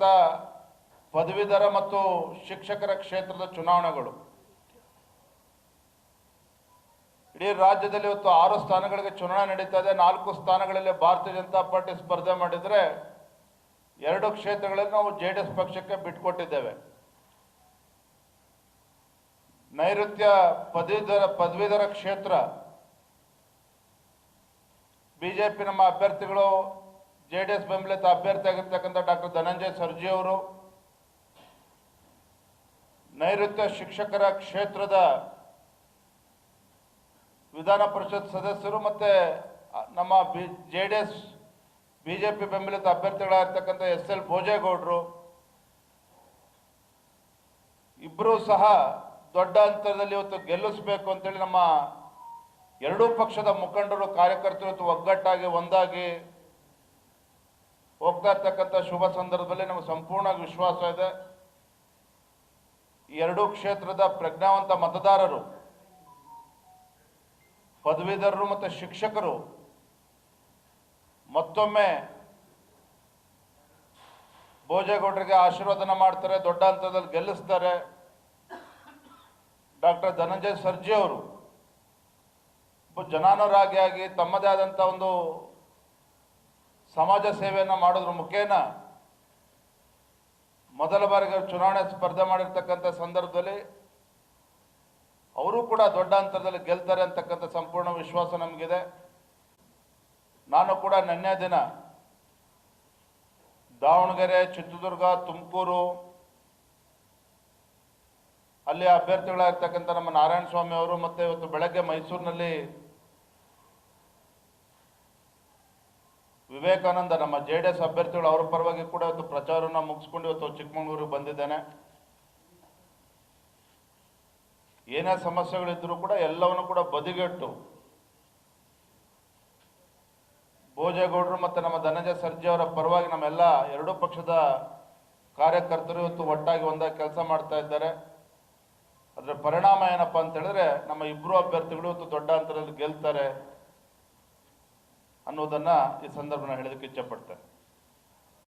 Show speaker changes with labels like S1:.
S1: ನಡೀತಕ್ಕಂಥ ಪದವೀಧರ ಮತ್ತು ಶಿಕ್ಷಕರ ಕ್ಷೇತ್ರದ ಚುನಾವಣೆಗಳು. ಇಡೀ ರಾಜ್ಯದಲ್ಲಿ ಇವತ್ತು ಆರು ಸ್ಥಾನಗಳಿಗೆ ಚುನಾವಣೆ ನಡೀತಾ ಇದೆ. ನಾಲ್ಕು ಸ್ಥಾನಗಳಲ್ಲಿ ಭಾರತೀಯ ಜನತಾ ಪಾರ್ಟಿ ಸ್ಪರ್ಧೆ ಮಾಡಿದರೆ ಎರಡು ಕ್ಷೇತ್ರಗಳಲ್ಲಿ ನಾವು ಜೆ ಡಿ ಎಸ್ ಪಕ್ಷಕ್ಕೆ ಬಿಟ್ಕೊಟ್ಟಿದ್ದೇವೆ. ನೈಋತ್ಯ ಪದವೀಧರ ಪದವೀಧರ ಕ್ಷೇತ್ರ. ಬಿಜೆಪಿ ನಮ್ಮ ಅಭ್ಯರ್ಥಿಗಳು ಜೆ ಡಿ ಎಸ್ ಬೆಂಬಲಿತ ಅಭ್ಯರ್ಥಿ ಆಗಿರ್ತಕ್ಕಂಥ ಡಾಕ್ಟರ್ ಧನಂಜಯ ಸರ್ಜಿ ಅವರು, ನೈಋತ್ಯ ಶಿಕ್ಷಕರ ಕ್ಷೇತ್ರದ ವಿಧಾನ ಪರಿಷತ್ ಸದಸ್ಯರು ಮತ್ತೆ ನಮ್ಮ B, J D S BJP ಬೆಂಬಲಿತ ಅಭ್ಯರ್ಥಿಗಳಾಗಿರ್ತಕ್ಕಂಥ ಎಸ್ ಎಲ್ ಭೋಜೇಗೌಡರು ಇಬ್ಬರೂ ಸಹ ದೊಡ್ಡ ಅಂತರದಲ್ಲಿ ಇವತ್ತು ಗೆಲ್ಲಿಸಬೇಕು ಅಂತೇಳಿ ನಮ್ಮ ಎರಡೂ ಪಕ್ಷದ ಮುಖಂಡರು, ಕಾರ್ಯಕರ್ತರು ಒಗ್ಗಟ್ಟಾಗಿ, ಒಂದಾಗಿ ಹೋಗ್ತಾ ಇರ್ತಕ್ಕಂಥ ಶುಭ ಸಂದರ್ಭದಲ್ಲಿ ನಮಗೆ ಸಂಪೂರ್ಣ ವಿಶ್ವಾಸ ಇದೆ. ಎರಡೂ ಕ್ಷೇತ್ರದ ಪ್ರಜ್ಞಾವಂತ ಮತದಾರರು, ಪದವೀಧರರು ಮತ್ತು ಶಿಕ್ಷಕರು ಮತ್ತೊಮ್ಮೆ ಭೋಜೇಗೌಡರಿಗೆ ಆಶೀರ್ವಾದನ ಮಾಡ್ತಾರೆ, ದೊಡ್ಡ ಹಂತದಲ್ಲಿ ಗೆಲ್ಲಿಸ್ತಾರೆ. ಡಾಕ್ಟರ್ ಧನಂಜಯ ಸರ್ಜಿ ಅವರು ಜನಾನುರಾಗಿಯಾಗಿ ತಮ್ಮದೇ ಆದಂಥ ಒಂದು ಸಮಾಜ ಸೇವೆಯನ್ನು ಮಾಡೋದ್ರ ಮುಖೇನ ಮೊದಲ ಬಾರಿಗೆ ಚುನಾವಣೆ ಸ್ಪರ್ಧೆ ಮಾಡಿರ್ತಕ್ಕಂಥ ಸಂದರ್ಭದಲ್ಲಿ ಅವರು ಕೂಡ ದೊಡ್ಡ ಅಂತರದಲ್ಲಿ ಗೆಲ್ತಾರೆ ಅಂತಕ್ಕಂಥ ಸಂಪೂರ್ಣ ವಿಶ್ವಾಸ ನಮಗಿದೆ. ನಾನು ಕೂಡ ನಿನ್ನೆ ದಿನ ದಾವಣಗೆರೆ, ಚಿತ್ರದುರ್ಗ, ತುಮಕೂರು ಅಲ್ಲಿ ಅಭ್ಯರ್ಥಿಗಳಾಗಿರ್ತಕ್ಕಂಥ ನಮ್ಮ ನಾರಾಯಣ ಸ್ವಾಮಿ ಅವರು ಮತ್ತು ಇವತ್ತು ಬೆಳಗ್ಗೆ ಮೈಸೂರಿನಲ್ಲಿ ವಿವೇಕಾನಂದ, ನಮ್ಮ ಜೆ ಡಿ ಎಸ್ ಅಭ್ಯರ್ಥಿಗಳು ಅವರ ಪರವಾಗಿ ಕೂಡ ಇವತ್ತು ಪ್ರಚಾರವನ್ನು ಮುಗಿಸ್ಕೊಂಡು ಇವತ್ತು ಚಿಕ್ಕಮಗಳೂರಿಗೆ ಬಂದಿದ್ದೇನೆ. ಏನೇ ಸಮಸ್ಯೆಗಳಿದ್ರೂ ಕೂಡ ಎಲ್ಲವನ್ನು ಕೂಡ ಬದಿಗೆಟ್ಟು ಭೋಜೇಗೌಡರು ಮತ್ತು ನಮ್ಮ ಧನಂಜಯ ಸರ್ಜಿ ಅವರ ಪರವಾಗಿ ನಮ್ಮೆಲ್ಲ ಎರಡೂ ಪಕ್ಷದ ಕಾರ್ಯಕರ್ತರು ಇವತ್ತು ಒಟ್ಟಾಗಿ ಒಂದಾಗಿ ಕೆಲಸ ಮಾಡ್ತಾ ಇದ್ದಾರೆ. ಅದರ ಪರಿಣಾಮ ಏನಪ್ಪ ಅಂತ ಹೇಳಿದ್ರೆ ನಮ್ಮ ಇಬ್ಬರು ಅಭ್ಯರ್ಥಿಗಳು ಇವತ್ತು ದೊಡ್ಡ ಅಂತರದಲ್ಲಿ ಗೆಲ್ತಾರೆ. ಅನ್ನೋದನ್ನ ಈ ಸಂದರ್ಭನ ಹೇಳೋದಕ್ಕೆ ಇಚ್ಛಪಡ್ತೇನೆ.